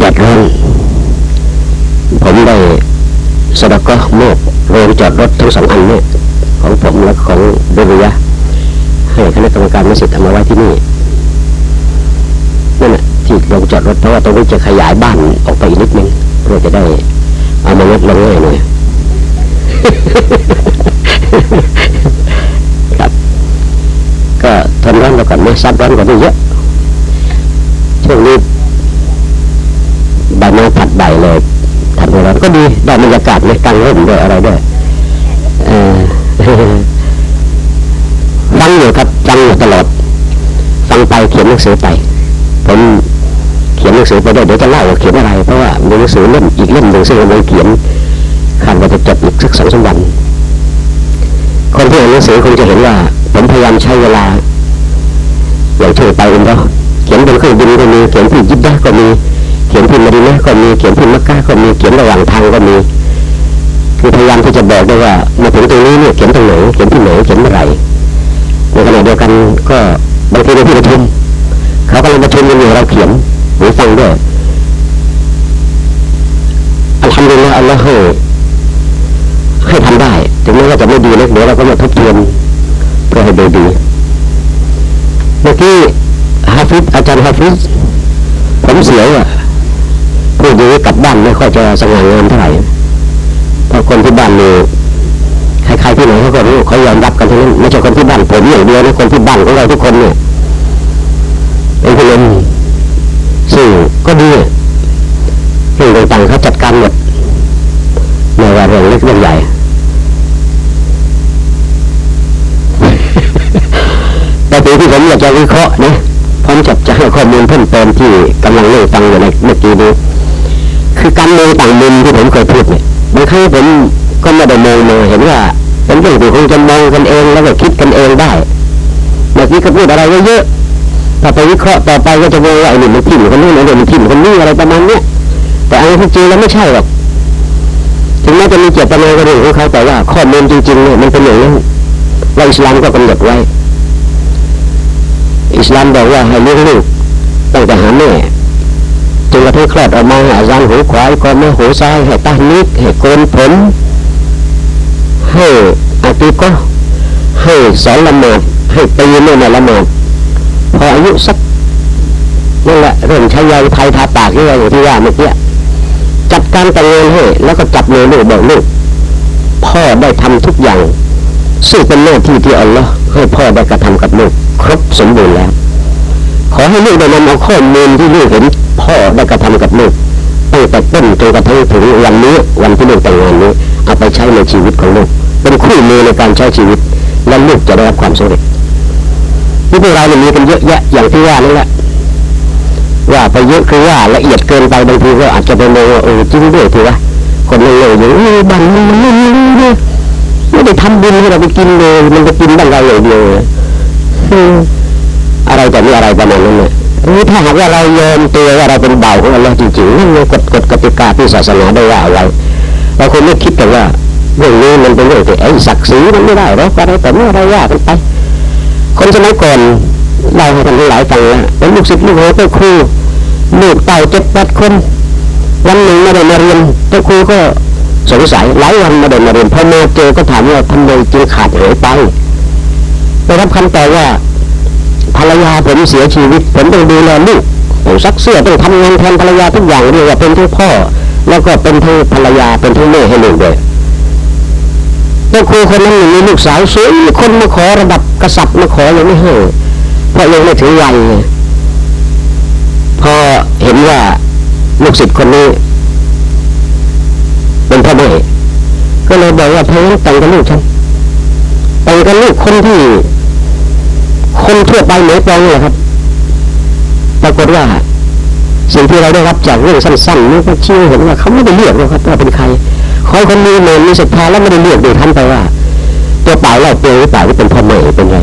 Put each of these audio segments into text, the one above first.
แดดร้อนผมได้สดก็มอบโรงจอดรถทั้งสองอันเนี่ยของผมและของดุริยะให้คณะกรรมการมัสยิดเอามาไว้ที่นี่นั่นแหะที่โรงจอดรถเพราะว่าตรงนี้จะขยายบ้านออกไปอีกนิดนึงเพื่อจะได้เอามายกลงง่ายหน่อยครับก็ทนร้อนเราก่อนนะซับร้อนกว่านี้เยอะช่วงนี้ ใบไม้ผัดใบเลยทำให้ร้อนก็ดีได้บรรยากาศในกลางร่มด้วยอะไรด้วยฟังอยู่ครับฟังอยู่ตลอด ฟังไปเขียนหนังสือไปผมเขียนหนังสือไปด้วยเดี๋ยวจะเล่าว่าเขียนอะไรเพราะว่ามีหนังสือเล่มอีกเล่มหนึ่งซึ่งกำลังเขียนคาดว่าจะจบอีกสักสองสามวันคนที่อ่านหนังสือคงจะเห็นว่า ผมพยายามใช้เวลาอย่างที่ไปอินเดียเขียนบนเครื่องบินก็มีเขียนที่ยิดดาก็มี ขียนที่มะดินะก็มีเขียนที่มักกะก็มีเขียนระหว่างทางก็มี คือพยายามที่จะบอกได้ว่ามาถึงตรงนี้เนี่ยเขียนตรงไหนเขียนที่ไหนเขียนเมื่อไหร่ในขณะเดียวกันก็บางทีในที่ประชุมเขากำลังประชุมกันอยู่เราเขียนหรือฟังด้วยอัลฮัมดุลิลละอัลลอฮ์ให้ให้ทำได้ ถึงแม้ว่าจะไม่ดีนักเดี๋ยวเราก็มาทบทวนเพื่อให้ดูดีเมื่อกี้ฮาฟิซอาจารย์ฮาฟิซผมเสียวอะ ดอย่างนี้กลับบ้านไม่ค่อยจะสง่างามเท่าไหร่เพราะคนที่บ้านนี่ใครๆที่ไหนเขาก็รู้เขายอมรับกันทั้งนั้นไม่ใช่คนที่บ้านผมอย่างเดียวนะคนที่บ้านของเราทุกคนเนี่ยเป็นคนซึ่งก็ดีเรื่องต่างๆเขาจัดการหมดไม่ว่าเรื่องเล็กเรื่องใหญ่แต่สิ่งที่ผมอยากจะวิเคราะห์นะผมจะจะให้ข้อมูลเพิ่มเติมที่กำลังเล่าฟังอยู่ในเมื่อกี้นี้ คือการมองต่างมุมที่ผมเคยพูดเนี่ยบางครั้งผมก็ไม่ได้มองมาเห็นว่าเป็นเรื่องที่คงจะมองกันเองแล้วก็คิดกันเองได้เมื่อกี้ก็พูดอะไรเยอะๆถ้าไปวิเคราะห์ต่อไปก็จะมองว่าไอ้นี่มันทิ่มคนนู้นไอ้นี่มันทิ่มคนนี้อะไรประมาณเนี้ยแต่อันที่จริงแล้วไม่ใช่หรอกถึงแม้จะมีเจตนาก็เรื่องของเขาแต่ว่าข้อมูลจริงๆเนี่ยมันเป็นอย่างนั้นว่าอิสลามก็กำหนดไว้ อิสลามบอกว่าให้เลี้ยงลูกตั้งแต่หาแม่ จนกระทั่งคลอดออกมาให้อาจารย์หูขวายก่อนมาหูซ้ายให้ตานิกให้โกนผมให้อาติก็ให้สอนละหมาดให้ตีไม่มาละหมาดพออายุสักนั่นแหละเริ่มใช้ยาไทยทาปากที่เราอยู่ที่ว่าเมื่อกี้จัดการแต่งงานให้แล้วก็จับมือลูกบอกลูกพ่อได้ทำทุกอย่างซึ่งเป็นหน้าที่ที่อัลลอฮ์ให้พ่อได้กระทำกับลูกครบสมบูรณ์แล้ว ขอให้ลูกได้นำเอาข้อมูลที่ลูกเห็น พ่อได้กระทำกับลูกตั้งแต่ต้นจนกระทั่งถึงวันนี้วันที่ลูกแต่งงานนี้เอาไปใช้ในชีวิตของลูก เป็นคู่มือในการใช้ชีวิต และลูกจะได้รับความสำเร็จนี่พวกเราเนี่ยมีกันเยอะแยะอย่างที่ว่านั่นแหละว่าไปเยอะคือว่าละเอียดเกินไปบางทีก็อาจจะไปมองว่าเออจริงด้วยทีว่าคนเร็วอยู่เออบ้านมันมันไม่รู้เนี่ยไม่ได้ทำบุญให้เราไปกินเลยมันจะกินบ้านเราอย่างเดียวอะไรแต่ไม่อะไรประมาณนั้นเนี่ย นี่ถ้าหากว่าเรายอมตัวว่าเราเป็นเบาของอัลลอฮ์จริงๆนั่นคือกฎกฎกติกาที่ศาสนาได้ว่าอาไว้เราคงไม่คิดกันว่าเรื่องนี้มันเป็นเรื่องที่ไอ้ศักดิ์ศรีมันไม่ได้หรอกอะไรแต่ไม่อะไรว่ากันไป คนสมัยก่อนเราให้ท่านทั้งหลายฟังนะเป็นลูกศิษย์ลูกหาเจ้าครูลูกเต่าเจ็ดแปดคนวันหนึ่งไม่ได้มาเรียนเจ้าครูก็สงสัยหลายวันไมาเดินมาเรียนพอมาเจอก็ถามว่าทำไมจึงขาดหายไปได้รับคำตอบว่า ภรรยาผมเสียชีวิต ผมต้องดูแลลูกต้องซักเสื้อต้องทำงานแทนภรรยาทุกอย่างเรียกว่าเป็นทั้งพ่อ แล้วก็เป็นทั้งภรรยาเป็นทั้งแม่ให้ลูกด้วยเจ้าครูคนนั้นมีลูกสาวสวยคนมาขอระดับกษัตริย์มาขอยังไม่ให้เพราะยังไม่ถึงวัยไงพอเห็นว่าลูกศิษย์คนนี้ เป็นพ่อแม่ก็เลยบอกว่าเธอแต่งกับลูกฉันแต่งกับลูกคนที่ คนทั่วไปเหมือนปองเลยครับ ปรากฏว่า สิ่งที่เราได้รับจากเรื่องสั้นๆนี่ก็ชี้ให้เห็นว่าเขาไม่ได้เลือกหรอกครับว่าเป็นใครคอยคนมีเมนมีศรัทธาแล้วไม่ได้เลือกโดยท่านไปว่า ตัวเปล่าเราเปล่าหรือเปล่าที่เป็นพ่อแม่เป็นไง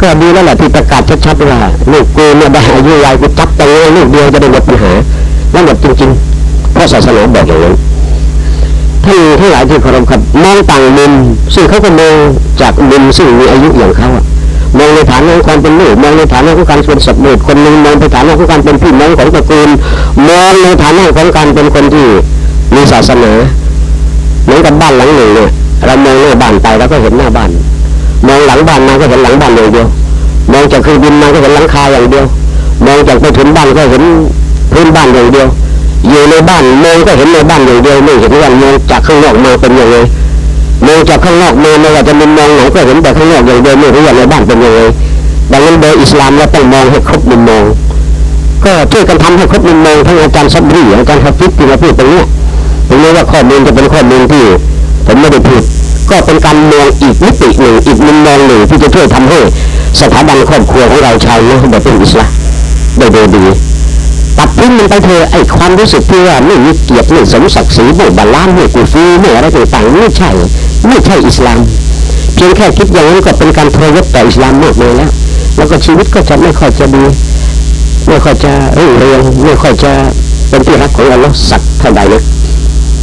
ก็ดีแล้วแหละที่ประกาศชัดๆว่าลูกกูเนี่ยได้อายุวัยกูจับแต่งลูกเดียวจะได้หมดปัญหาแล้วหมดจริงๆเพราะศาสนาบอกอย่างนั้น ท่านทั้งหลายที่เคารพครับมองต่างมุมซึ่งเขาก็มองจากมุมซึ่งมีอายุอย่างเขาอะมองในฐานะของความเป็นลูกมองในฐานะของการเป็นสัตว์บุตรคนหนึ่งมองในฐานะของการเป็นพี่น้องของตระกูลมองในฐานะของการเป็นคนที่มีศาสนาเหมือนกับบ้านหลังหนึ่งเนี่ยเรามองหน้าบ้านไปเราก็เห็นหน้าบ้านมองหลังบ้านมาก็เห็นหลังบ้านอย่างเดียวมองจากเครื่องบินมาก็เห็นหลังคาอย่างเดียวมองจากไปถึงบ้านก็เห็นพื้นบ้านอย่างเดียว อยู่ในบ้านมองก็เห็นในบ้านอย่างเดียวไม่เห็นว่ามองจากข้างนอกมาเป็นยังไงมองจากข้างนอกมาไม่ว่าจะมุมมองไหนก็เห็นแต่ข้างนอกอย่างเดียวไม่รู้ว่าในบ้านเป็นยังไงดังนั้นโดยอิสลามเราต้องมองให้ครบมุมมอง ก็ช่วยกันทำให้ครบมุมมองทั้งอาจารย์ซับรีอาจารย์ฮัฟฟิซที่มาพูดตรงเนี้ยถึงแม้ว่าข้อมูลจะเป็นข้อมูลที่ผมไม่ได้พูดก็เป็นการมองอีกมิติหนึ่งอีกมุมมองหนึ่งที่จะช่วยทำให้สถาบันครอบครัวของเราชาวโลกได้เป็นอิสลามได้โดยดี ทิ้งมันไปเถอะไอ้ความรู้สึกที่ว่าไม่มีเกียรติไม่สมศักดิ์ศรีไม่บาลานซ์ไม่กูฟีไม่อะไรต่างๆไม่ใช่ ไม่ใช่อิสลาม เพียงแค่คิดอย่างนั้นก็เป็นการทรยศต่ออิสลามมากเลยแล้ว แล้วก็ชีวิตก็จะไม่ค่อยจะดีไม่ค่อยจะรุ่งเรืองไม่ค่อยจะเป็นที่รักของอัลลอฮ์สักเท่าใดนัก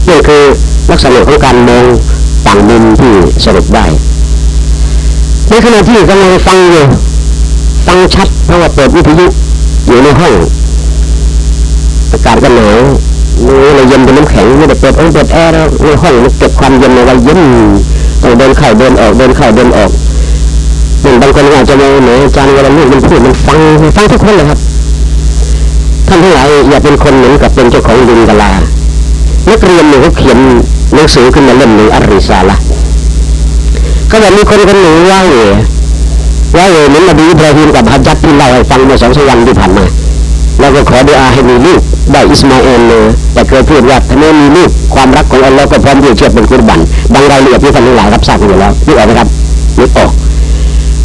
นี่คือลักษณะของการมองต่างมุมที่สรุปได้ในขณะที่กำลังฟังอยู่ฟังชัดเพราะว่าเปิดวิทยุอยู่ในห้อง อากาศก็หนาวมือเลยเย็นเป็นน้ำแข็งไม่ได้เปิดอร์เปิดแอร์แล้วในห้องเก็บความเย็นเอาไว้เย็นต้องเดินเข้าเดินออกเดินเข้าเดินออกหนึ่งบางคนอาจจะมองเหนืออาจารย์เวลาลูกมันพูดมันฟังฟังทุกคนเลยครับท่านทั้งหลายอย่าเป็นคนเหมือนกับเป็นเจ้าของดินกะลานักเรียนเนี่ยเขาเขียนหนังสือขึ้นมาเล่มหนึ่งอัริซาละก็แบบมีคนคนหนึ่งว่าเหวว่าเหวเหมือนนบีอิบราฮิมกับฮัจจัดที่เล่าให้ฟังเมื่อสองสามวันที่ผ่านมา แล้วก็ขอดุอาให้มีลูกได้อิสมาเอลเลยแต่เคยพูดว่าถ้าไม่มีลูกความรักของอัลลอฮ์ก็พร้อมที่จะเชื่อเป็นกุรบันบางรายละเอียดที่ท่านหลายรับทราบกันอยู่แล้วนึกออกไหมครับนึกออก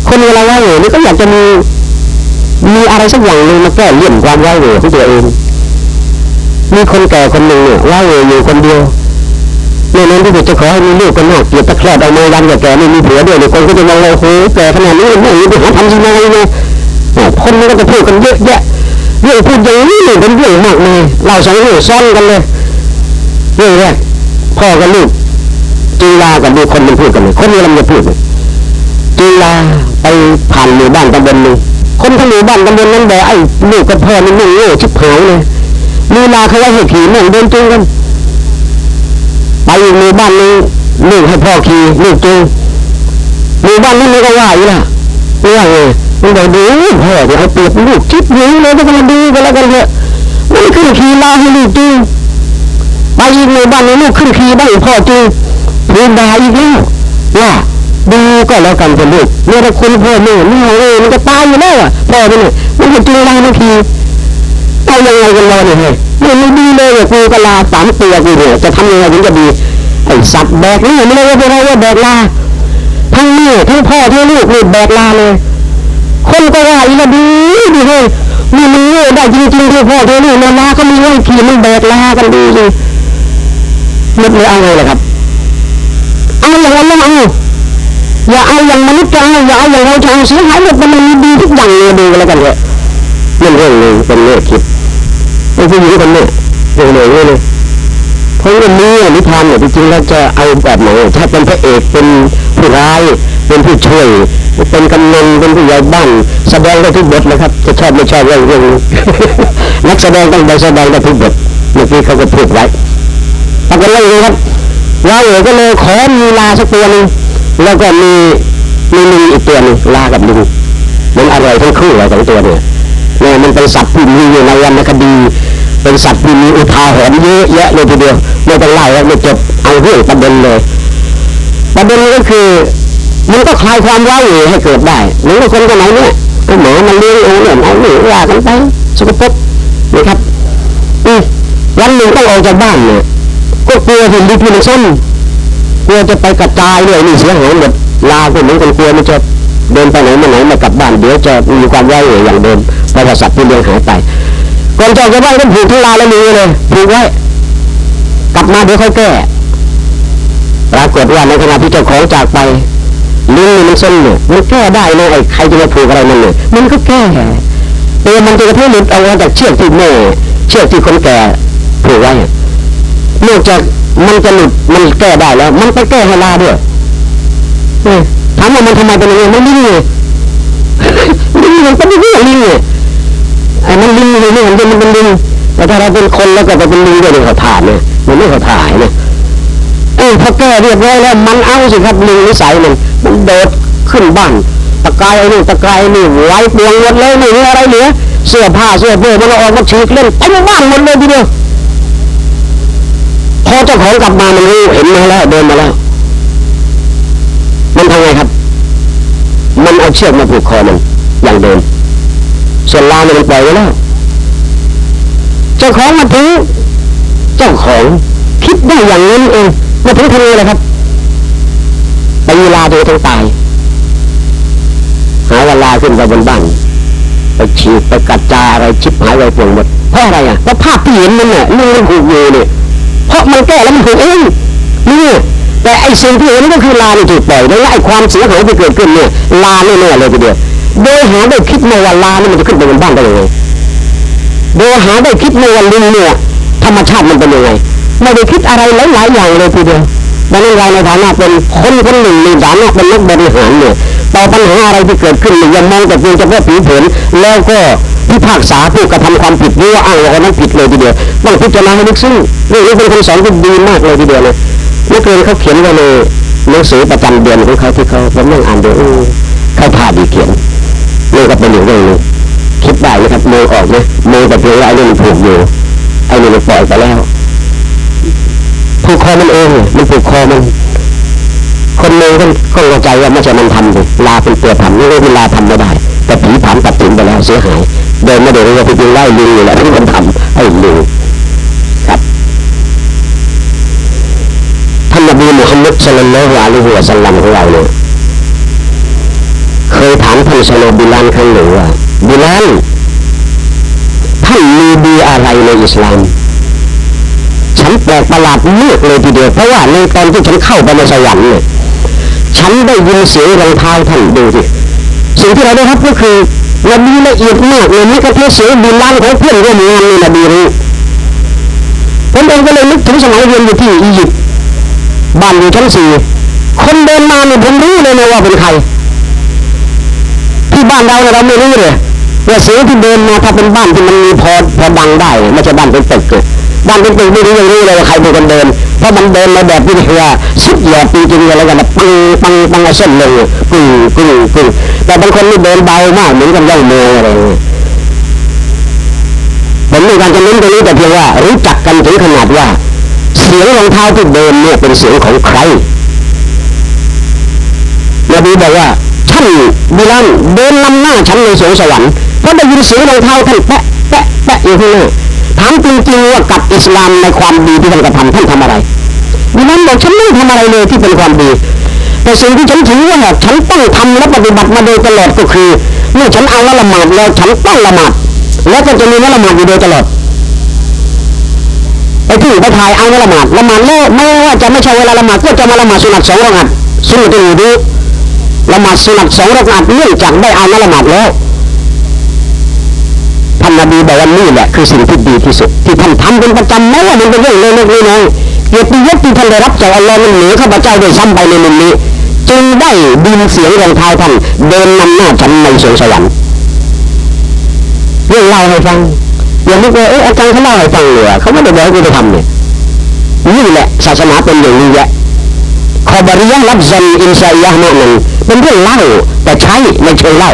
คนเวลาว่าเหวนี่ก็อยากจะมีมีอะไรสักอย่างหนึ่งมาแก้เลี่ยมความว่าเหวของตัวเอง มีคนแก่คนหนึ่งเนี่ยว่าเหวอยู่คนเดียวในนั้นที่จะขอให้มีลูกก็น่าเกลียดตะแคลดเอามาวันแก่ไม่มีผัวด้วยเนี่ยคนก็จะมองเราโอ้โหแก่ขนาดนี้ไม่มีไปหาทำยังไงเนี่ยคนมันก็จะพูดกันเยอะแยะ เรื่องพูดอย่างนี้เนี่ยเป็นเรื่องมากเลยเราสองเรื่องซ้อนกันเลยเรื่องแรกพ่อกับลูกจีลากับดูคนมันพูดกันเลยคนนี้เราจะพูดเลยจีลาไปผ่านหมู่บ้านตำบลหนึ่งคนทั้งหมู่บ้านตำบลนั้นแบอกไอ้ลูกกับพ่อนี่มึงโง่ชิบหายเลยลีลาเขาว่าให้ขี่แม่งเดินจูงกันไปอีกหมู่บ้านนึงลูกให้พ่อขี่ลูกจูงหมู่บ้านนั้นมันก็ว่าอยู่ละ ว่าไงมันบอกดูพ่อเดี๋ยวเอาเปรียบลูกชิบหายเลยก็มาดูกันแล้วกันเถอะมันขึ้นขี่ลาให้ลูกจูงไปอีกหมู่บ้านนึงลูกขึ้นขี่บ้างพ่อจูงพูดด่าอีกแล้วว่าดูก็แล้วกันเป็นลูกเมื่อเราคุณพ่อแม่ไม่เอาเองมันจะตายอยู่แล้วอะพ่อมันเนี่ยมันจะจูงลามันขี่เอายังไงกันเราเนี่ยเฮ้ยมันไม่ดีเลยกูกะลาสามตัวกูเนี่ยจะทำยังไงถึงจะดีไอ้สัตว์แบกนี่ไม่ได้ว่าเป็นอะไรว่าแบกลา ทั้งแม่ทั้งพ่อทั้งลูกนี่แบกลาเลย คนก็ว่าอีกแล้วดีดีเฮ้ยมีมือได้จริงๆที่พ่อทั้งลูกนาลาก็มีไว้ขี่มันแบกลากันดีดีนึกเลยเอาไงล่ะครับเอาอย่างนั้นเอาอย่าเอาอย่างมนุษย์จะเอาอย่าเอาอย่างเราจะเอาเสียหายหมดมันมีดีทุกอย่างเลยดูแล้วกันเถอะนั่นเรื่องหนึ่งเป็นเรื่องคิดไอ้ผู้หญิงคนนี้เรื่องหนึ่งเลย เพราะวันนี้นิทานเนี่ยจริงๆแล้วจะเอาแบบไหนถ้าเป็นพระเอกเป็นผู้ร้ายเป็นผู้ช่วย เป็นกำนันเป็นผู้ใหญ่บ้านแสดงได้ทุกบทนะครับจะชอบไม่ชอบเรื่องเรื่องนักแสดงต้องไปแสดงได้ทุกบทเมื่อกี้เขาก็พูดไว้ปรากฏว่าอย่างนี้ครับว้าเหวก็เลยขอมีลาสักตัวหนึงแล้วก็มีมีลิงอีกตัวหนึงลากับลิงมันอร่อยทั้งคู่เลยสองตัวเนี่ยเนี่ยมันเป็นสัตว์ที่มีอยู่ในวรรณคดี เป็นสัตว์ที่มีอุทาหรณ์เยอะแยะเลยทีเดียวไม่ต้องไล่แล้วไม่จบเอาเรื่องประเด็นเลยประเด็นก็คือมันก็คลายความว้าเหวให้เกิดได้หมือคนคนไหนเนี่ยเอาหมามาเลี้ยงเองเนี่ยเอาหนูว่ากันไปสกปรกนะครับอืวันหนึ่งต้องออกจากบ้านเนี่ยก็กลัวเห็นดีพีมันส้นกลัวจะไปกระจายเลยนี่เสียหายหมดลาก็เหมือนกลัวมันจะเดินไปไหนมาไหนมากลับบ้านเดี๋ยวจะมีความว้าเหวอย่างเดิมเพราะว่าสัตว์ที่เลี้ยงหายไป ก่อนจะออกจากบ้านก็ผูกทั้งลาและมือเลยผูกไว้กลับมาเดี๋ยวค่อยแก้ปรากฏว่าในขณะที่เจ้าของจากไปลิ้นมันส้นเนี่ยมันแก้ได้เลยไอ้ใครจะมาผูกอะไรมันเนี่ยมันก็แก้แต่มันจะกระทั่งหลุดเอาจากเชือกที่แม่เชือกที่คนแก่ผูกไว้นอกจากมันจะหลุดมันแก้ได้แล้ว มันไปแก้ให้ลาด้วยเออถามว่ามันทำไมเป็นอย่างนี้มันลิ้นเลยมันเป็นเรื่องลิงเนี่ย ไอ้มันลิงเลยนี่มันเป็นมันเป็นลิงแต่ถ้าเราเป็นคนแล้วก็ไปเป็นลิงด้วยเนี่ยเขาถ่านเนี่ยมันไม่เขาถ่ายเนี่ยเออพอแก้เรียบร้อยแล้วมันเอาสิครับลิงนิสัยมันมันโดดขึ้นบ้านตะกายไอ้นี่ตะกายไอ้นี่ไว้เปลืองหมดเลยไม่มีอะไรเหลือเสื้อผ้าเสื้อเปื้อมันเอาอกมาฉีกเล่นเต็มบ้านหมดเลยทีเดียวพอเจ้าของกลับมามันรู้เห็นมาแล้วเดินมาแล้ว มันทำไงครับ มันเอาเชือกมาผูกคอมันอย่างเดิม ส่วนลาเนี่ยมันปล่อยไว้แล้วเจ้าของมาถึงเจ้าของคิดได้อย่างนั้นเองมาถึงทำไงล่ะครับไปเวลาตัวต้งตายหาเวลาขึ้นไปบนบ้านไปฉีดไปกัดจาอะไรชิบหายไวป่วงหมดเพราะอะไรอะเพราะภาพที่เห็นมันเนี่ยมันมันผูกอยู่เนี่ยเพราะมันแก้แล้วมันผูกเองนี่แต่ไอ้สิ่งที่เห็นก็คือลาเนี่ยถูกปล่อยแล้วไอ้ความเสียหายที่เกิดขึ้นเนี่ยลาแน่ๆเลยทีเดียว โดยหาได้คิดในว่าลานี่มันจะขึ้นไปบนบ้านได้ยังไงโดยหาได้คิดในว่าลิงเนี่ยธรรมชาติมันเป็นยังไงไม่ได้คิดอะไรหลายๆอย่างเลยทีเดียวดังนั้นเราในฐานะเป็นคนคนหนึ่งในฐานะเป็นนักบริหารเนี่ยต่อปัญหาอะไรที่เกิดขึ้นเนี่ยอย่ามองแต่เพียงเฉพาะผิวเผินแล้วก็พิพากษาผู้กระทำความผิดหรือว่าอ้างว่าคนนั้นผิดเลยทีเดียวต้องพิจารณาให้ลึกซึ้งเรื่องนี้เป็นคำสอนที่ดีมากเลยทีเดียวเลยเมื่อคืนเขาเขียนไว้ในหนังสือประจำเดือนของเขาที่เขาผมนั่งอ่านดูเออเขาพาดีเขียน นี่ก็เป็นอยู่เรื่องนึงคิดได้นะครับมือออกไหมมองแต่เพียงว่าไอ้นี่มันถูกอยู่ไอ้นี่มันปล่อยไปแล้วผูกคอมันเองมันผูกคอมัน คนหนึ่งก็ก็เข้าใจว่าไม่ใช่มันทำดิลาเป็นตัวทำนี่เวลาทำไม่ได้ แต่ผีผามตัดสินไปแล้วเสียหายเดินม่ได้รู้ว่าไปยิงไล่ลิงอยู่แล้วที่มันทำให้ลิงครับท่านนบีมุฮัมมัดศ็อลลัลลอฮุอะลัยฮิวะสัลลัมของเราเนี่ย ยถามท่านซาโลบิลานครั้งหนึ่งว่าบิลานท่านมีดีอะไรในอิสลาม ฉันแปลกประหลาดมากเลยทีเดียวเพราะว่าในตอนที่ฉันเข้าไปในสวรรค์เนี่ยฉันได้ยินเสียงรองเท้าท่านดูสิสิ่งที่เราได้รับก็คือนบีละเอียดมากเลยนี่ก็เพื่อเสียงบิล้านของเพื่อนร่วมงานนี่นบีรู้ผมเองก็เลยนึกถึงสมัยเรียนอยู่ที่อียิปต์บ้านอยู่ชั้นสี่คนเดินมาเนี่ยผมรู้เลยนะว่าเป็นใคร บ้านเราเนี่ยเราไม่รู้เลยว่าเสียงที่เดินมาถ้าเป็นบ้านที่มันมีพอพอดังได้ไม่ใช่บ้านเป็นตึกเลยบ้านเป็นตึกไม่รู้ยังรู้เลยว่าใครเป็นคนเดินเพราะมันเดินมาแบบที่เรียกว่าสุดยอดจริงๆเลยแล้วกันปังปังปังเอาเส้นเลยกึ่งกึ่งกึ่งแต่บางคนนี่เดินเบามากเหมือนกับย่อยเมยอะไรเงี้ยผมม่การจะเน้นตรงนี้แต่เพียงว่ารู้จักกันถึงขนาดว่า เสียงรองเท้าที่เดินเนี่ยเป็นเสียงของใครนบีบอกว่า ท่านบิลันเดินนำหน้าฉันในสวงสวรรค์เพราะได้ยินเสียงรองเท้าท่านแปะแปะแปะอยู่ข้างหน้าถามจริงๆว่ากับอิสลามในความดีที่ท่านกระทำท่านทำอะไรบิลันบอกฉันไม่ทำอะไรเลยที่เป็นความดีแต่สิ่งที่ฉันถือว่าฉันต้องทำและปฏิบัติมาโดยตลอดก็คือเมื่อฉันเอาละละหมาดแล้วฉันต้องละหมาดและก็จะมีละหมาดอยู่โดยตลอดไปที่ไปถ่ายเอาละหมาดละหมาดแล้วไม่ว่าจะไม่ใช่เวลาละหมาดก็จะมาละหมาดสุนัตสองรกัดสุนัตอยู่ดู ละหมาดสุนัตสองรกัดเนื่องจากได้เอาละหมาดแล้วท่านนบีบอกว่านี่แหละคือสิ่งที่ดีที่สุด ที่ท่านทำเป็นประจำแม้ว่ามันเป็นเรื่องเล็กๆน้อยๆเกียรติยศที่ท่านได้รับจากอัลลอฮ์มันเหนือข้าพเจ้าโดยซ้ำไปในมุมนี้จึงได้ดินเสียงรองเท้าท่านเดินนำหน้าฉันในสวงสวรรค์เรื่องเล่าให้ฟังอย่างนี้ก็เอออาจารย์เขาเล่าให้ฟังเลยอเขาไม่ได้บอกให้กูไปทำเนี่ยนี่แหละศาสนาเป็นอย่างนี้แหละคอบริยะรับซันอินซาอิยะห์มากนั้น เป็นเรื่องเล่าแต่ใช้ในเชิงเล่า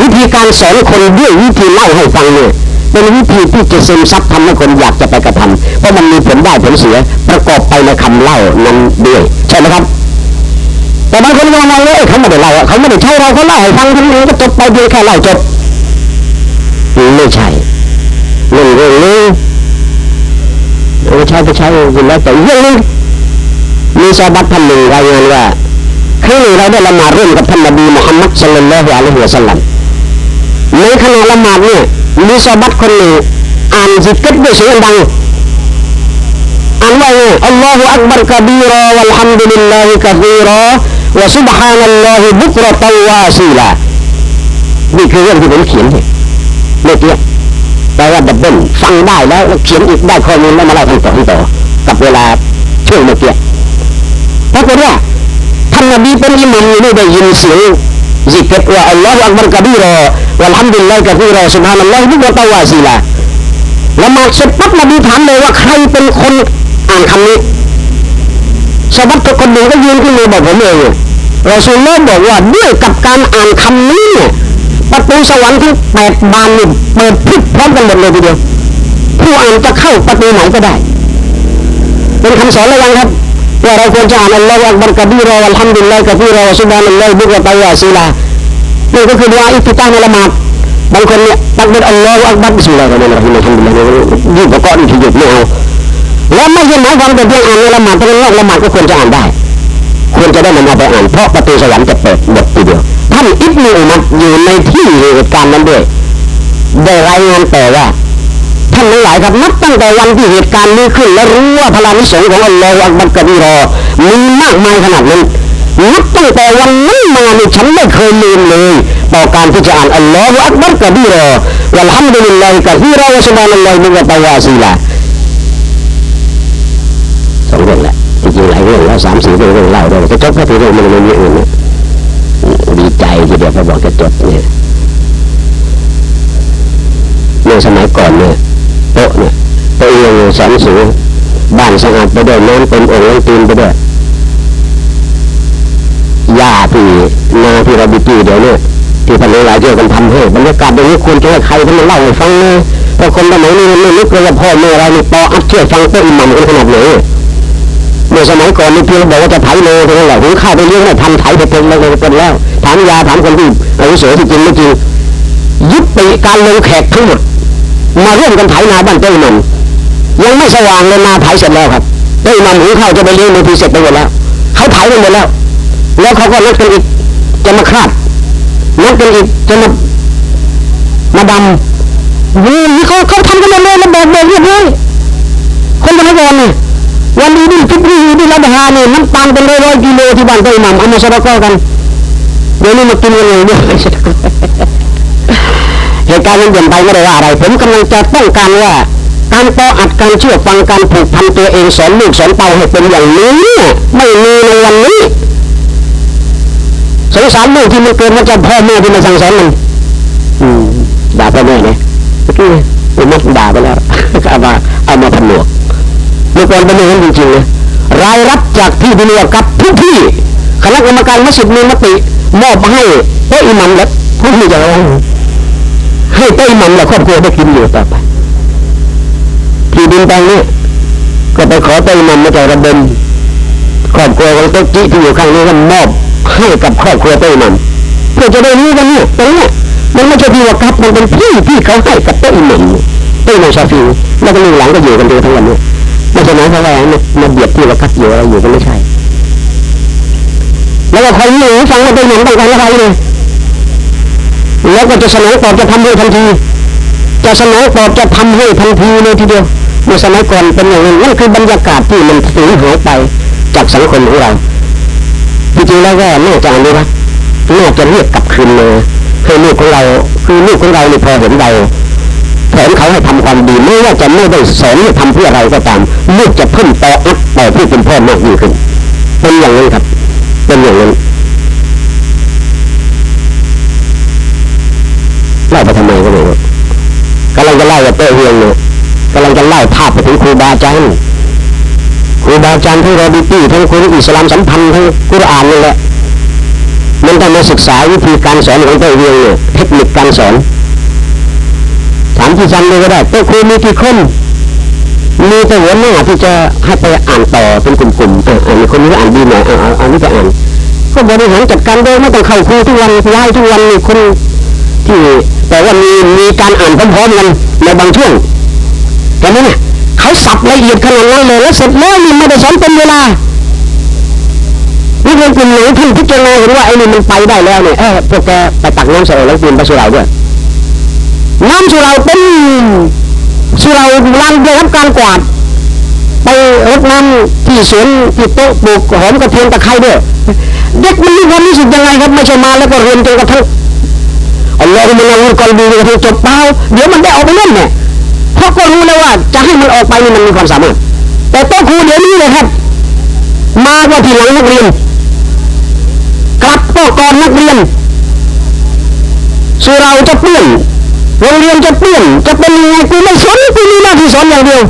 วิธีการสอนคนด้วยวิธีเล่าให้ฟังเนี่ยเป็นวิธีที่จะซึมซับทำให้คนอยากจะไปกระทำเพราะมันมีผลได้ผลเสียประกอบไปในคำเล่านั้นด้วยใช่ไหมครับแต่บางคนก็มองว่าเอ้ยเขาไม่ได้เล่าเขาไม่ได้ใช้เราเขาเล่าให้ฟังทั้งนี้ก็จบไปเพียงแค่เล่าจบไม่ใช่เรื่องเรื่องนี้ไม่ใช่ไม่ใช่อยู่แล้วแต่เรื่องนึงมีซาบัตท่านหนึ่งรายงานว่า ครั้งหนึ่งเราได้ละหมาดร่วมกับท่านนบีมุฮัมมัดศ็อลลัลลอฮุอะลัยฮิวะสัลลัมในขณะละหมาดเนี่ยมีซาบัตคนหนึ่งอ่านซิกเก็ตด้วยเสียงดังอ่านว่าไงอัลลอฮฺอักบัรกะบีรอวัลฮัมดุลิลลาฮิกะบีรอวะซุบฮานัลลอฮิบุกรตัวาซีลานี่คือเรื่องที่ผมเขียนเนี่ยเมื่อกี้แปลว่าดับเบิลฟังได้แล้วแล้วเขียนอีกได้ข้อมูลแล้วมาเล่าทั้งต่อทั้งต่อกับเวลาช่วงเมื่อกี้ปรากฏว่า ท่านนบีเป็นอิหมัมนี่ได้ยินเสียง zikir wa Allahu akbar kabira walhamdulillah kabira subhanallah บุกตาวาซีลาละหมาดเสร็จปั๊บนบีถามเลยว่าใครเป็นคนอ่านคำนี้สวัสดิ์คนหนึ่งก็ยืนขึ้นมาบอกผมเองรอซูลลอฮ์บอกว่าด้วยกับการอ่านคำนี้เนี่ยประตูสวรรค์ทั้งแปดบานนี่เปิดพรึบพร้อมกันหมดเลยทีเดียวผู้อ่านจะเข้าประตูไหนก็ได้ เป็นคำสอนระยังครับ ว่าเราควรจะอ่านอัลลอฮฺอักบัรกะบีรออัลฮัมดุลิลลาห์กะบีรอซุบฮานัลลอฮฺบุกตายาซีลานี่ก็คือดุอาอิติตาในละหมาดบางคนเนี่ยตักบิดอัลลอฮฺอักบัรบิสมิลลาฮิรเราะห์มานิรเราะฮีมอัลฮัมดุลิลลาห์ยืดประกอบที่หยุดไม่เอาและไม่ใช่หมายความแต่เพียงอ่านในละหมาดแต่นอกละหมาดก็ควรจะอ่านได้ ควรจะได้นำมาไปอ่านเพราะประตูสวรรค์จะเปิดหมดทีเดียวท่านอิบนุอุมัดอยู่ในที่เหตุการณ์นั้นด้วยได้รายงานแต่ว่า ท่านทั้งหลายครับนับตั้งแต่วันที่เหตุการณ์นี้ขึ้น และรู้ว่าพลานิสงของอัลลอฮฺอักบัรกะบีรอมีมากมายขนาดนั้นนับตั้งแต่วันนั้นมานี่ฉันไม่เคยลืมเลย ต่อการที่จะอ่านอัลลอฮฺอักบัรกะบีรอวัลฮัมดุลิลลาฮิกะฮีรอวะซุบานัลลอฮิมุตะวาซีลาสองเรื่องแหละจริงๆหลายเรื่องแล้วสามสี่เรื่องเรื่องเล่าด้วยจะจบแค่ที่เรื่องมันไม่มีอื่นดีใจทีเดียวพอบอกจะจบเนี่ยในสมัยก่อนเนี่ย ต๊ะเนี่ยโต๊ะเอียงแสนสูงบ้านสะอาดไปด้วยน้ำเต็มโอ่งน้ำตีนไปด้วยหญ้าที่นาที่เราบิตีเดี๋ยวนี้ที่พันหลายเจ้ากันทำให้บรรยากาศอย่างนี้ควรจะให้ใครที่มาเล่าให้ฟังเลยเพราะคนสมัยนี้มันไม่นึกเลยว่าพ่อแม่เรานี่ปออัดเชื่อฟังต๊ะอิหมัมกันขนาดไหนเมื่อสมัยก่อนนี่เพียงบอกว่าจะไถเลยเท่านั้นแหละหุงข้าวไปเลี้ยงได้ทันไถไปเต็มเลยเต็มแล้วถามยาถามคนที่อายุเสือที่จริงไม่จริงยุติการลงแขกทั้งหมด มาร่วมกันไถนาบ้านเต้ยมันยังไม่สว่างเลยนาไถเสร็จแล้วครับเต้ยมันหุงข้าวจะไปเลี้ยงมือทีเสร็จไปหมดแล้วเขาไถไปหมดแล้ว แล้วเขาก็นัดกันอีกจะมาคาดนัดกันอีกจะมามาดำนี่เขาเขาทำกันมดเลยระเบิดเบิกเรียบร้อยคนสมัยก่อนนี่วันนี้นี่ทุกที่ที่รับประทานนี่น้ำตาลเป็นร้อยๆกิโลที่บ้านเต้ยมันเอามาสระก้อกันเดี๋ยวนี้มากินกันเลยเนี่ย เหตุการณ์มันเปลี่ยนไปไม่ได้ว่าอะไร ผมกำลังจะต้องการว่าการต่ออัดการเชื่อฟังการผูกพันตัวเองสอนลูกสอนเต้าให้เป็นอย่างนี้เนี่ยไม่มีในวันนี้สงสารลูกที่มันเกิดมาจากพ่อแม่ที่มาสั่งสอนมันอืมด่าพ่อแม่เนี่ยเมื่อกี้ผมมัดด่าไปแล้วเอามาเอามาผนวกเมื่อก่อนเป็นอย่างนั้นจริงๆเลยรายรับจากที่ดินกับทุกที่คณะกรรมการมัสยิดมีมติมอบให้โต๊ะอิหมัมและผู้ที่จะ ให้เต้ยมันและครอบครัวได้กินอยู่ต่อไปที่ดินแปลงนี้ก็ไปขอเต้ยมันมาจากระดมครอบครัวของต้ยจี้ที่อยู่ข้างนี้ก็มอบให้กับครอบครัวเต้ยมันเพื่อจะได้รู้กันเนี่ยตรงนี้มันไม่ใช่ที่ว่ากับมันเป็นที่ที่เขาให้กับเต้ยมันเต้ยมันชาฟีแล้วก็ลูกหลังก็อยู่กันดูทั้งวันนี้ไม่ใช่หมายความว่าเนี่ยมาเบียดที่ว่ากับอยู่เราอยู่กันไม่ใช่แล้วก็คอยหนูฟังว่าเต้มันต้องการอะไรเลย แล้วก็จะเสนอตอบจะทำให้ทันที จะเสนอตอบจะทำให้ทันทีเลยทีเดียวเมื่อสมัยก่อนเป็นอย่างนั้นนั่นคือบรรยากาศที่มันสูญหายไปจากสังคมของเราจริงๆแล้วก็น่าจะอนุรักษ์น่าจะเรียกกลับคืนมาให้ลูกของเราคือลูกของเราเนี่พอเห็นเราสอนเขาให้ทำความดีไม่ว่าจะไม่ได้สอนให้ทำเพื่ออะไรก็ตามลูกจะเพิ่มต่ออัดต่อผู้เป็นพ่อมากยิ่งขึ้นเป็นอย่างนั้นครับ เป็นอย่างนั้น เล่าไปทำไมก็ไม่รู้กำลังจะเล่าว่าเตะเฮียงเนี่ยกำลังจะเล่าภาพไปถึงครูบาอาจารย์ครูบาอาจารย์ทั้งรอบิตี้ทั้งครูอิสลามสัมพันธ์ทั้งกุรอานนี่แหละมันต้องมาศึกษาวิธีการสอนของเตะเฮียงเนี่ยเทคนิคการสอน ถามที่จำเลยก็ได้เตะครูมีกี่คนมีแต่หัวหน้าที่จะให้ไปอ่านต่อเป็นกลุ่มๆเอออันนี้คนนี้อ่านดีหน่อยเอาเอาเอานี้ไปอ่านก็บริหารจัดการโดยไม่ต้องเข้าครูทุกวันย้ายทุกวันนี่คนที่ แต่ว่ามีมีการอ่านพร้อมๆกันในบางช่วงเห็นไหมเนี่ยเขาสับละเอียดขนาดนั้นเลยแล้วเสร็จแล้วนี่ไม่ได้สอนเป็นเวลานี่เป็นกลุ่มไหนท่านพิจารณาเห็นว่าไอ้นี่มันไปได้แล้วเนี่ยเออพวกแกไปตักน้ำใส่แล้วกินไปสุเหราด้วยน้ำสุเหราเป็นสุเหราลานได้รับการกวาดไปรดน้ำที่สวนที่โต๊ะปลูกหอมกระเทียมตะไคร้ด้วยเด็กมันมีความรู้สึกยังไงครับไม่ใช่มาแล้วก็เรียนจนกระทั่ง อัลลอฮฺมันเอากอลบีกระทั่งจบเปล่าเดี๋ยวมันได้ออกไปเล่นเนี่ยเพราะก็รู้แล้วว่าจะให้มันออกไปนี่มันมีความสามารถ แต่โต๊ะครูเดี๋ยวนี้เลยครับ มาก็ทีหลังนักเรียนกลับก็ก่อนนักเรียนสุเราจะเปลี่ยนโรงเรียนจะเปลี่ยนจะเป็นยังไงกูไม่สนกูมีหน้าที่สอนอย่างเดียว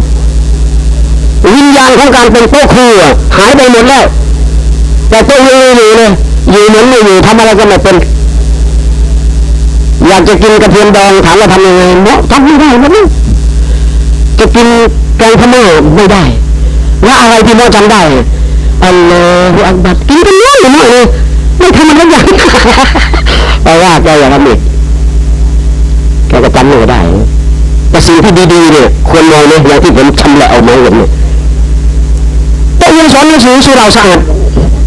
วิญญาณของการเป็นโต๊ะครูอะหายไปหมดแล้วแต่ตัวยังอยู่เลยอยู่เหมือนไม่อยู่ทำอะไรก็ไม่เป็น อยากจะกินกระเทียมดองถามว่าทำยังไงเนาะทำไม่ได้นะนี่จะกินแกงพม่าไม่ได้ แล้วอะไรที่เราจำได้อัลลอฮฺอักบัดกินกันน้อยหน่อยเลยไม่ทำมันอย่างเพราะว่าแกอย่างนั้นอีกแกก็จำไม่ได้แต่สิ่งที่ดีๆเนี่ยควรมองนะอย่างที่ผมชำแหละเอามาเห็นเนี่ยแต่ยังสอนหนังสือสุเราสะอาด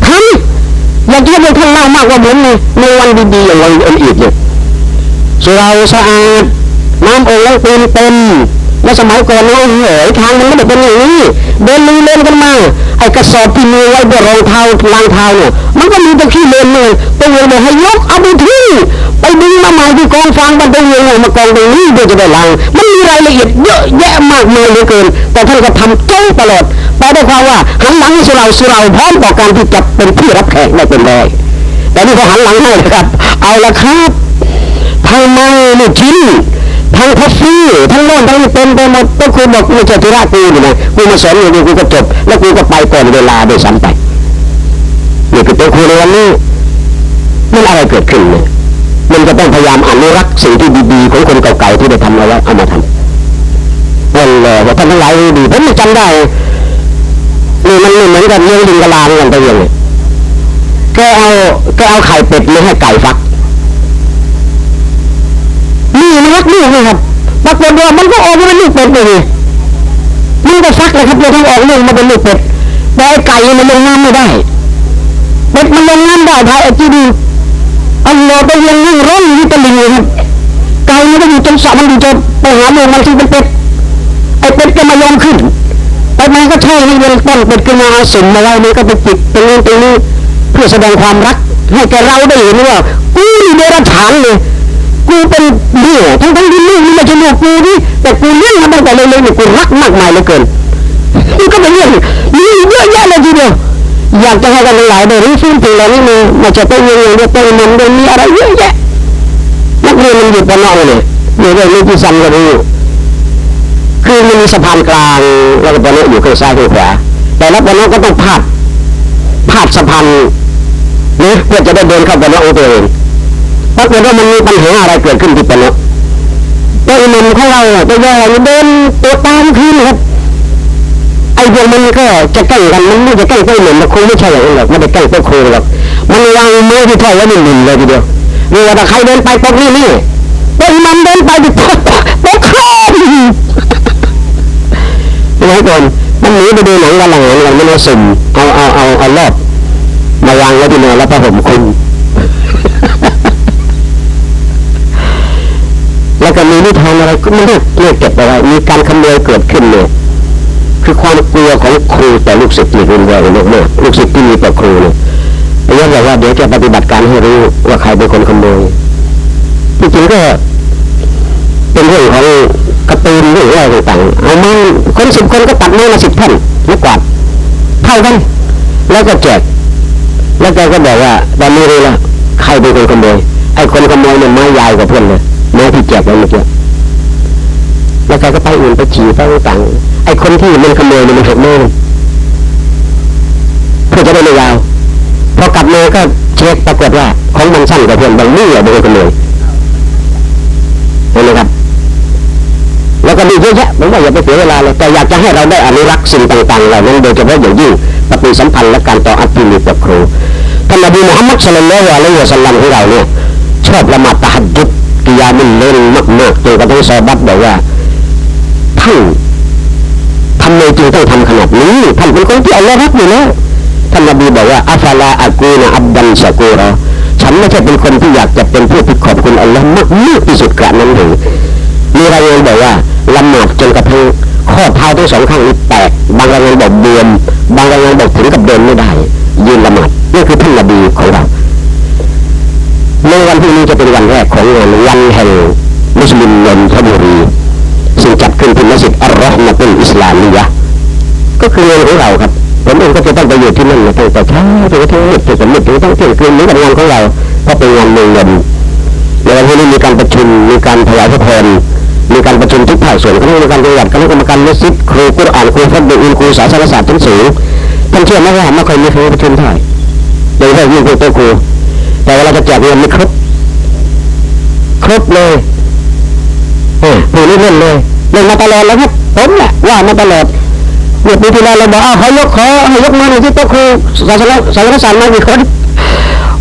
ทำอย่างที่ท่านเล่ามากกว่าผมเลยในวันดีๆอย่างวันอื่นๆเนี่ย สุราสะอาดน้ำองค์ล้วเป็นเต็มแล้วสมัยก่อนเนี่ยเหยทางมันไม่ได้เป็นอย่างนี้เดินลุยเล่นกันมาไอ้กระสอบที่มีไว้บนรองเท้ารางเท้าเนี่ยมันก็มีแต่ขี้เลนเลยตัวเองบอกให้ยกเอาไปทิ้งไปดึงมาใหม่ที่กองฟางมันตัวเองเอามากองตรงนี้เพื่อจะได้ล้างมันมีรายละเอียดเยอะแยะมากมายเหลือเกิน แต่ท่านก็ทำเจ้าตลอดแปลได้ความว่าหันหลังให้สุเราสุเราพร้อมต่อการที่จะเป็นผู้รับแขกได้เป็นเลยแต่นี่พอหันหลังให้นะครับ เอาละครับ ทางไม้ลูกชิ้นทางพัฟฟี่ทั้งโน่นทั้งนี้เต็มไปหมดก็คุณบอกไม่ใช่ธุระกูนี่นะกูมาสอนอยู่นี้กูก็จบ แล้วกูก็ไปก่อนเวลาด้วยซ้ำไปนี่คือตัวครูในวันนี้มันอะไรเกิดขึ้นเนี่ยมันจะต้องพยายามอนุรักษ์สิ่งที่ดีๆของคนเก่าๆที่ได้ทำเอาไว้เอามาทำนั่นแหละว่าท่านทั้งหลายดีผมจำได้นี่มันเหมือนกับเลี้ยงลิงกะลาเหมือนกันตัวเองเลยแกเอาแกเอาไข่เป็ดมาให้ไก่ฟัก นี่มันรักลูกนะครับปรากฏว่ามันก็ออกมาเป็นลูกเป็ดเลยมันก็ฟักเลยครับเลยทั้งออกลูกมาเป็นลูกเป็ดแต่ไอ้ไก่มันลงน้ำไม่ได้เป็ดมันลงน้ำได้พายไอ้จีดีอันโลไปเลี้ยังนั่งร้องอยู่ตะลิงเลยครับไก่มันก็อยู่จนสระมันอยู่จะไปหาลูกมันที่เป็นเป็ดไอ้เป็ดก็มายอมขึ้นไปมันก็ใช่ให้เป็นต้นเป็ดขึ้นมาเอาสุ่มมาไว้นี่ก็ไปจิกตรงนี้ตรงนี้เพื่อแสดงความรักให้แกเราได้เห็นว่ากูนี่เดรัจฉานเลย กูเป็นเบี้ยทั้งทั้งที่ลูกนี่ไม่ใช่ลูกกูนี่แต่กูเลี้ยงมันตั้งแต่เล็กๆนี่กูรักมากมายเหลือเกินนี่ก็เป็นเรื่องนี่เยอะแยะเลยทีเดียวอยากจะให้กันหลายๆได้รู้ฟื้นถึงแล้วนี่มีมันจะต้องยังไงเดี๋ยวต้องมันเดี๋ยวมีอะไรเยอะแยะนักเรียนมันอยู่ปนอกเลยมีเรื่องนี้ที่ซ้ำกันอยู่คือมันมีสะพานกลางแล้วก็ปนอกอยู่ข้างซ้ายข้างขวาแต่ละปนอกก็ต้องพาดพาดสะพานนะเพื่อจะได้เดินเข้าไปนอกของตัวเอง ปรากฏว่ามันมีปัญหาอะไรเกิดขึ้นที่ปนกตัวอิหมัมของเราตัวย่อยเดินตัวตามคืนครับไอ้พวกมันก็จะแกล้งกันมันไม่จะแกล้งตัวอิมมันคงไม่ใช่อย่างนั้นหรอกม่ได้แกล้งตัวครูหรอกมันวางมือที่ท่อไว้หนึ่งๆเลยทีเดียวนี่ว่าใครเดินไปตกนี่นี่ตัวอิหมัมเดินไปดิตกตกข้ามไว้ก่อนมันหนีไปดูหนังกันหลังๆกันมันเอาสุ่มเอาเอาเอาเอารอบมาวางไว้ที่นอนแล้วผ้าห่มคลุม แล้วก็มีนิทานอะไรก็ไม่เรียกเรียกเก็บอาไว้มีการคำนวณเกิดขึ้นเนี่ยคือความกลัวของครูแต่ลูกศิษย์นี่รุนแรงมากมากลูกศิษย์ที่มีต่อครูเนี่ยเรียกว่าเดี๋ยวจะปฏิบัติการให้รู้ว่าใครเป็นคนขโมยจริงก็เป็นเรื่องของกระตูนเรื่องอะไรต่างๆเอาไม้คนสิบคนก็ตัดไม้มาสิบท่นแล้วกวาดเท่ากันแล้วก็แจกแล้วแกก็บอกว่าตอนนี้รู้ล้วใครเป็นคนขโมยไอ้คนขโมยเนี่ยไม้ยาวกว่าเพื่อนเลย ไม้ที่แจกว้เมื่อกี้แล้วแกก็ไปอื่นไปฉี่ไปต่างไอ้คนที่มันขโมยเนี่ยมันหักมือเพื่อจะได้ไม่ยาวพอกลับมาก็เช็คปรากฏว่าของมันสั้นกว่าเพื่อนบางมือเป็นคนขโมยเห็นไหมครับแล้วก็มีเยอะแยะผมว่าอย่าไปเสียเวลาเลยแต่อยากจะให้เราได้อนุรักษ์สิ่งต่างๆเหล่านั้นโดยเฉพาะอย่างยิ่งปฏิสัมพันธ์และการต่ออัตติมีกับครูท่านนบีมุฮัมมัดสุลลัลลอฮุอะลัยฮิวะสัลลัมของเราเนี่ยชอบละหมาดตะฮัดยุด กิยามุลเล่นมากๆจนกระทั่งซอบัตบอกว่าท่านทำไมจึงต้องทำขนาดนี้ท่านเป็นคนที่อัลลอฮ์รักอยู่แล้วท่านนบีบอกว่าอัฟลาอากูนะอับดันชะกูรอฉันไม่ใช่เป็นคนที่อยากจะเป็นผู้ที่ขอบคุณอัลลอฮ์มากมากที่สุดกระนั้นหรือมีรายงานบอกว่าละหมาดจนกระทั่งข้อเท้าทั้งสองข้างนี้แตกบางรายงานบอกเบวมบางรายงานบอกถึงกับเดินไม่ได้ยืนละหมาดนี่คือท่านนบีของเรา ในวันที่นี้จะเป็นวันแรกของงานวันแห่งมุสลิมนนทบุรีซึ่งจัดขึ้นที่มัสยิดอัลรอฮ์มาตุลอิสลามียะก็คืองานของเราครับผมเองก็จะต้องไปอยู่ที่นั่นนะตั้งแต่เช้าจนกระทั่งมืดจนสมิดถึงต้องเที่ยงคืนนี้กับงานของเราก็เป็นงานเมืองเงินในวันที่นี้มีการประชุมมีการถวายพระพรมีการประชุมทุกภาคส่วนคณะกรรมการจังหวัดคณะกรรมการมัสยิดครูกุรอานครูฟัดดุอินครูสาสนศาสตร์ชั้นสูงท่านเชื่อไหมว่าไม่เคยมีใครประชุมเท่าไหร่โดยเฉพาะยิ่งครูโตครู แต่เวลาจะแจกเงินไม่ครบครบเลยเออผู้นี้เล่นเลยเล่นมาตลอดแล้วครับผมแหละว่ามาตลอดเมื่อปีที่แล้วเราบอกอ้าวขอยกขอให้ยกมือหน่อยที่โต๊ะครูศาสนศาสนศาสตร์มากี่คน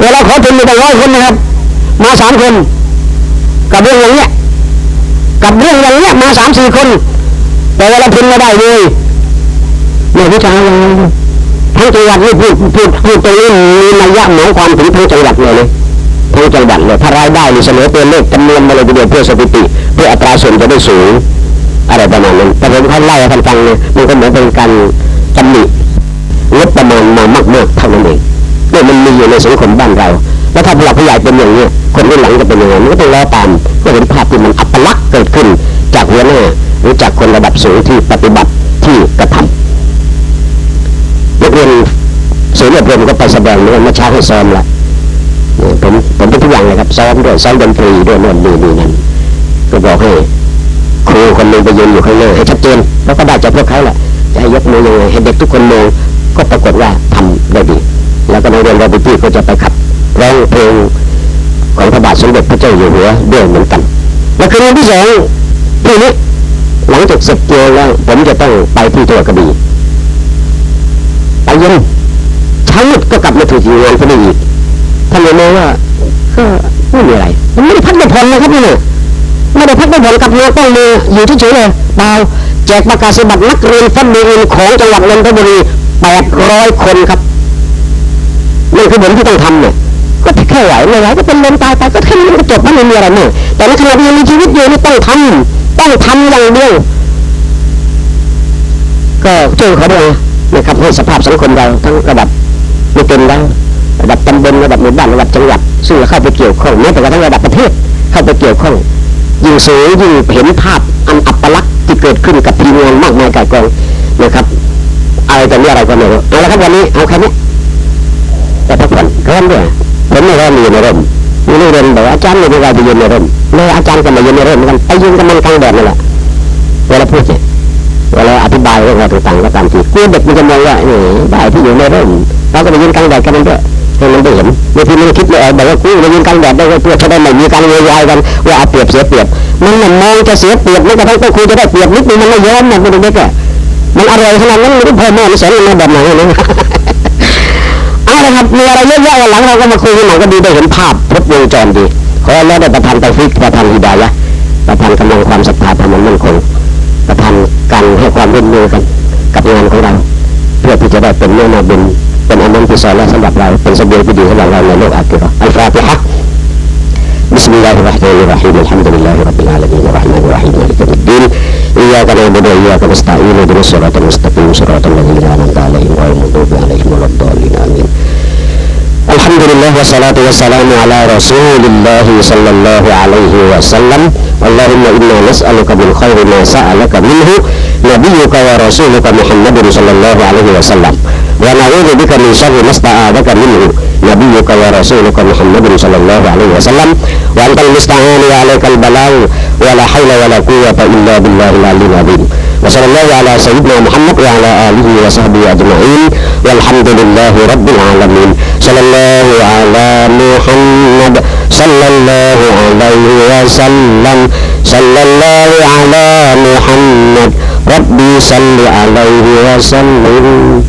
เวลาขอเป็นมีตั้งร้อยคนนะครับ มาสามคนกับเรื่องอย่างเนี้ยกับเรื่องอย่างเนี้ยมาสามสี่คน แต่เวลาพิมพ์ไม่ได้เลยเนี่ยวิชาอะไร ทั้งจังหวัดนี่พูดพูดพูดตรงนี้มีนัยยะหมายความถึงทั้งจังหวัดเลยเลยทั้งจังหวัดเลยถ้ารายได้นี่เสนอตัวเลขจำนวนมาเลยทีเดียวเพื่อสถิติ เพื่ออัตราส่วนจะได้สูง อะไรประมาณนั้นแต่ผมเขาเล่ให้ท่านฟังเนี่ยมันก็เหมือนเป็นการตำหนิงบประมาณมามากๆเท่านั้นเองเนี่ยมันมีอยู่ในสังคมบ้านเรา แล้วถ้าผู้หลักผู้ใหญ่เป็นอย่างนี้คนรุ่นหลังจะเป็นยังไงมันก็ต้องรอตามก็เห็นภาพที่มันอัปลักษณ์เกิดขึ้น จากหัวหน้าหรือจากคนระดับสูงที่ปฏิบัติที่กระทำนัก เรียนศูนย์อบรมก็ไปแสดงเมื่อเมื่อเช้าให้ซ้อมละเนี่ยผมผมเป็นทุกอย่างเลยครับซ้อมด้วยซ้อมดนตรีด้วยโน่นนี่นี่นั่นก็บอกให้ครูคนหนึ่งไปยืนอยู่ข้างหน้าให้ชัดเจนแล้วก็ได้จากพวกเขาแหละจะให้ยกมือยังไงให้เด็กทุกคนมองก็ปรากฏว่าทำได้ดี แล้วก็นักเรียนเราไปที่ก็จะไปขับร้องเพลงของพระบาทสมเด็จพระเจ้าอยู่หัวด้วยเหมือนกันและคืนวันที่สองพรุ่งนี้หลังจากเสร็จเกียวแล้วผมจะต้องไปที่จัวกระบี่ ย็นเช้ามืดก็กลับมาถูกงานพอดีอีกท่านเลยมองว่าก็ไม่มีอะไร มันไม่ได้พักได้ผ่อนนะครับนี่เนี่ยไม่ได้พักได้ผ่อนกับมาต้องมาออยู่เฉยๆเลยเปล่าแจกประกาศบัตรนักเรียนฟันดีอินของจังหวัดนนทบุรีแปดร้อยคนครับนี่คือผมที่ต้องทำเนี่ยก็แค่ไหวไม่ไหวก็เป็นลมตายไปก็แค่นี้มันก็จบไม่มีอะไรเนี่ยแต่ในขณะที่ยังมีชีวิตอยู่นี่ต้องทำต้องทำอย่างเดียวก็ช่วยเขาด้วย นะครับให้สภาพสังคมเราทั้งระดับไม่เป็นแล้วระดับตำบลระดับหมู่บ้านระดับจังหวัดซึ่งเราเข้าไปเกี่ยวข้องแม้แต่กระทั่งระดับประเทศเข้าไปเกี่ยวข้องยิ่งสูงยิ่งเห็นภาพอันอัปลักษณ์ที่เกิดขึ้นกับทีมงานมากมายกายกองนะครับอะไรต่อมีอะไรก็ไม่รู้เอาละครับวันนี้เอาแค่นี้แต่พักผ่อนร้อนด้วยผมไม่ร้อนอยู่ในร่มมีนักเรียนบอกอาจารย์ไม่ได้ไปยืนในร่มเลยอาจารย์ก็มายืนในร่มเหมือนกันไปยืนกับมันกลางแดดนั่นแหละเวลาพูดเนี่ย อธิบายเรื่องอะไรต่างๆก็ตามทีกลัวเด็กมันจะมองว่าเออได้ที่อยู่ในร่มเราก็ไปยืนกลางแดดกันมันด้วยให้มันได้เห็นบางทีมันคิดไม่ออกบอกว่ากูไปยืนกลางแดดได้เพื่อจะได้ไม่มีการโวยวายกันว่าเอาเปรียบเสียเปรียบมันน่ะมองจะเสียเปรียบไม่กระทั่งก็คุยจะได้เปรียบนิดนึงมันไม่ยอมนะมันเด็กๆมันอร่อยขนาดนั้นม่รู้พ่อแม่มันสอนมาแบบไหนนะเอาละครับมีอะไรเยอะแยะหลังเราก็มาคุยกันหน่อยก็ดีได้เห็นภาพครบวงจรดีขอให้เราได้ประทานไตฟิกประทานฮิดายะประทานกำลังความศรัทธาธรรมมั่นคง การให้ความร่วมมือกันกับงานของเรา เพื่อที่จะได้เป็นเนื้อนาบุญเป็นอนันติสอนและสำหรับเราเป็นเสบียงที่ดีสำหรับเราในโลกอาคิเราะห์อัลฟาติฮะ بسم الله الرحمن الرحيم الحمد لله رب العالمين الرحمن الرحيم مالك يوم الدين إياك نعبد وإياك نستعين اهدنا الصراط المستقيم صراط الذين أنعمت عليهم Alhamdulillah wassalatu wassalamu ala rasulillah sallallahu alaihi wasallam. Allahumma inna nas'aluka min khairi ma sa'alaka minhu wa rasuluka sallallahu alaihi wasallam ونعوذ بك من شر ما استعاذك منه نبيك ورسولك محمد صلى الله عليه وسلم وأنت المستعان وعليك البلاغ ولا حول ولا قوة إلا بالله العلي العظيم وصلى الله على سيدنا محمد وعلى آله وصحبه أجمعين والحمد لله رب العالمين صلى الله على محمد صلى الله عليه وسلم صلى الله على محمد ربي صل عليه وسلم